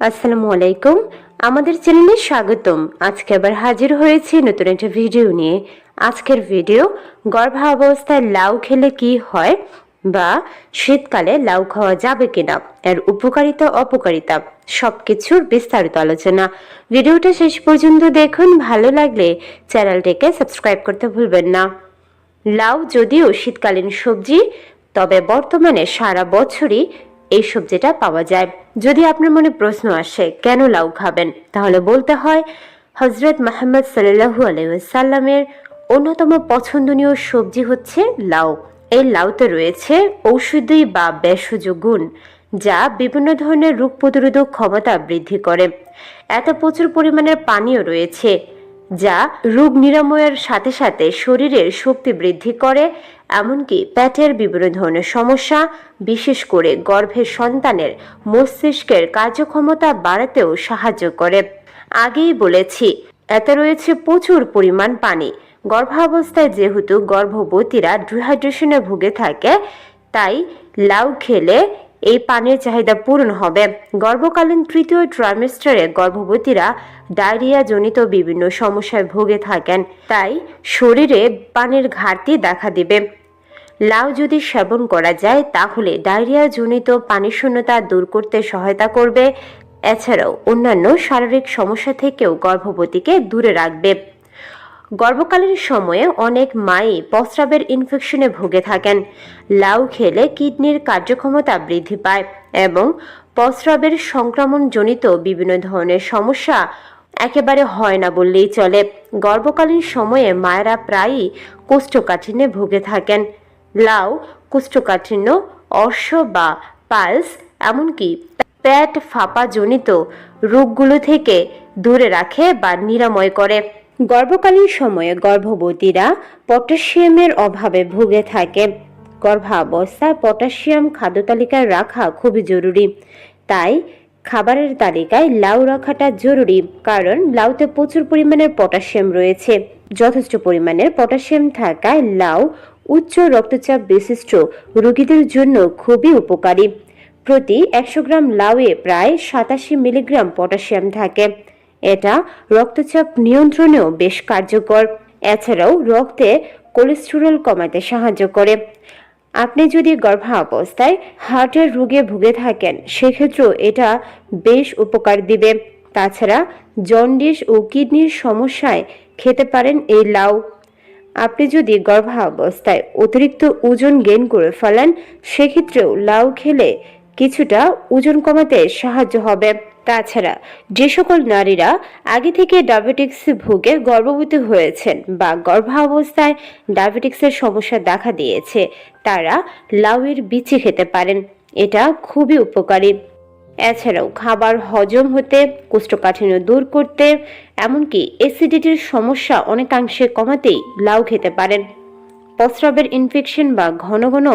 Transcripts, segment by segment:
আসসালামু আলাইকুম। আমাদের চ্যানেলে স্বাগতম। আজকে আবার হাজির হয়েছি নতুন একটা ভিডিও নিয়ে। আজকের ভিডিও, গর্ভাবস্থায় লাউ খেলে কি হয় বা শীতকালে লাউ খাওয়া যাবে কিনা, এর উপকারিতা, অপকারিতা সবকিছুর বিস্তারিত আলোচনা। ভিডিওটা শেষ পর্যন্ত দেখুন, ভালো লাগলে চ্যানেলটিকে সাবস্ক্রাইব করতে ভুলবেন না। লাউ যদিও শীতকালীন সবজি, তবে বর্তমানে সারা বছরই এই সবজিটা পাওয়া যায়। যদি আপনার মনে প্রশ্ন আসে, কেন লাউ খাবেন? তাহলে বলতে হয় হজরত মাহমদ সাল্লাহু আলাইসাল্লামের অন্যতম পছন্দনীয় সবজি হচ্ছে লাউ। এই লাউতে রয়েছে ঔষধি বা ভেষজ গুণ, যা বিভিন্ন ধরনের রোগ প্রতিরোধক ক্ষমতা বৃদ্ধি করে। এত প্রচুর পরিমাণের পানীয় রয়েছে। যা রোগ নিরাময়ের সাথে সাথে শরীরের শক্তি বৃদ্ধি করে, এমনকি পেটের বিভিন্ন ধরনের সমস্যা, বিশেষ করে গর্ভের সন্তানের মস্তিষ্কের কার্যক্ষমতা বাড়াতেও সাহায্য করে। আগেই বলেছি, এতে রয়েছে প্রচুর পরিমাণ পানি। গর্ভাবস্থায় যেহেতু গর্ভবতীরা ডিহাইড্রেশনে ভুগে থাকে, তাই লাউ খেলে এই পানির চাহিদা পূরণ হবে। গর্ভকালীন তৃতীয় ট্রাইমেস্টারে গর্ভবতীরা ডায়রিয়া জনিত বিভিন্ন সমস্যায় ভুগে থাকেন। তাই শরীরে পানির ঘাটতি দেখা দেবে। লাউ যদি সেবন করা যায়, তাহলে ডায়রিয়া জনিত পানি শূন্যতা দূর করতে সহায়তা করবে। এছাড়াও অন্যান্য শারীরিক সমস্যা থেকেও গর্ভবতীকে দূরে রাখবে। গর্ভকালীন সময়ে অনেক মাই প্রস্রাবের ইনফেকশনে ভুগে থাকেন। লাউ খেলে কিডনির কার্যক্ষমতা বৃদ্ধি পায় এবং প্রস্রাবের সংক্রমণজনিত বিভিন্ন ধরনের সমস্যা একেবারে হয় না বললেই চলে। গর্ভকালীন সময়ে মায়েরা প্রায়ই কোষ্ঠকাঠিন্যে ভুগে থাকেন। লাউ, কোষ্ঠকাঠিন্য, অর্শ বা পালস, এমনকি পেট ফাঁপাজনিত রোগগুলো থেকে দূরে রাখে বা নিরাময় করে। গর্ভকালীন সময়ে গর্ভবতীরা পটাশিয়ামের অভাবে ভুগে থাকে। গর্ভাবস্থায় পটাশিয়াম খাদ্য তালিকায় রাখা খুবই জরুরি। তাই খাবারের তালিকায় লাউ রাখাটা জরুরি, কারণ লাউতে প্রচুর পরিমাণের পটাশিয়াম রয়েছে। যথেষ্ট পরিমাণের পটাশিয়াম থাকায় লাউ উচ্চ রক্তচাপ বিশিষ্ট রোগীদের জন্য খুবই উপকারী। প্রতি একশো গ্রাম লাউয়ে প্রায় সাতাশি মিলিগ্রাম পটাশিয়াম থাকে। এটা রক্তচাপ নিয়ন্ত্রণেও বেশ কার্যকর। এছাড়াও রক্তে কোলেস্টেরল কমাতে সাহায্য করে। আপনি যদি গর্ভাবস্থায় হার্টের রোগে ভুগে থাকেন, সেক্ষেত্রেও এটা বেশ উপকার দিবে। তাছাড়া জন্ডিস ও কিডনির সমস্যায় খেতে পারেন এই লাউ। আপনি যদি গর্ভাবস্থায় অতিরিক্ত ওজন গেইন করে ফেলেন, সেক্ষেত্রেও লাউ খেলে কিছুটা ওজন কমাতে সাহায্য হবে। তাছাড়া যে সকল নারীরা আগে থেকে ডায়াবেটিক্সে ভুগে গর্ভবতী হয়েছেন বা গর্ভাবস্থায় ডায়াবেটিক্সের সমস্যা দেখা দিয়েছে, তারা লাউয়ের বিচি খেতে পারেন। এটা খুবই উপকারী। এছাড়াও খাবার হজম হতে, কোষ্ঠকাঠিন্য দূর করতে, এমনকি অ্যাসিডিটির সমস্যা অনেকাংশে কমাতেই লাউ খেতে পারেন। প্রস্রাবের ইনফেকশন বা ঘন ঘন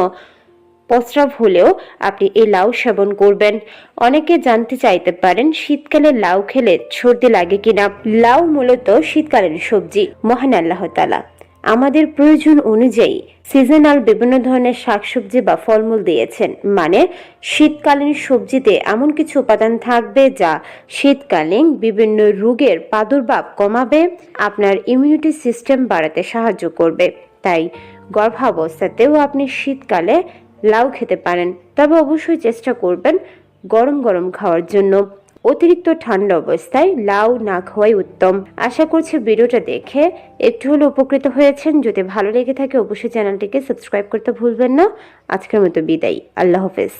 প্রস্রাব হলেও আপনি এই লাউ সেবন করবেন। অনেকে জানতে চাইতে পারেন শীতকালে লাউ খেলে সর্দি লাগে কিনা। লাউ মূলত শীতকালীন সবজি, মহান আল্লাহ তালা আমাদের প্রয়োজন অনুযায়ী সিজনাল বিভিন্ন ধরনের শাকসবজি বা ফলমূল দিয়েছেন। মানে শীতকালীন সবজিতে এমন কিছু উপাদান থাকবে যা শীতকালীন বিভিন্ন রোগের প্রাদুর্ভাব কমাবে, আপনার ইমিউনিটি সিস্টেম বাড়াতে সাহায্য করবে। তাই গর্ভাবস্থাতেও আপনি শীতকালে লাউ খেতে পারেন। তবে অবশ্যই চেষ্টা করবেন গরম গরম খাওয়ার জন্য। অতিরিক্ত ঠান্ডা অবস্থায় লাউ না খাওয়াই উত্তম। আশা করছি ভিডিওটা দেখে একটু হলে উপকৃত হয়েছেন। যদি ভালো লেগে থাকে, অবশ্যই চ্যানেলটিকে সাবস্ক্রাইব করতে ভুলবেন না। আজকের মতো বিদায়। আল্লাহ হাফেজ।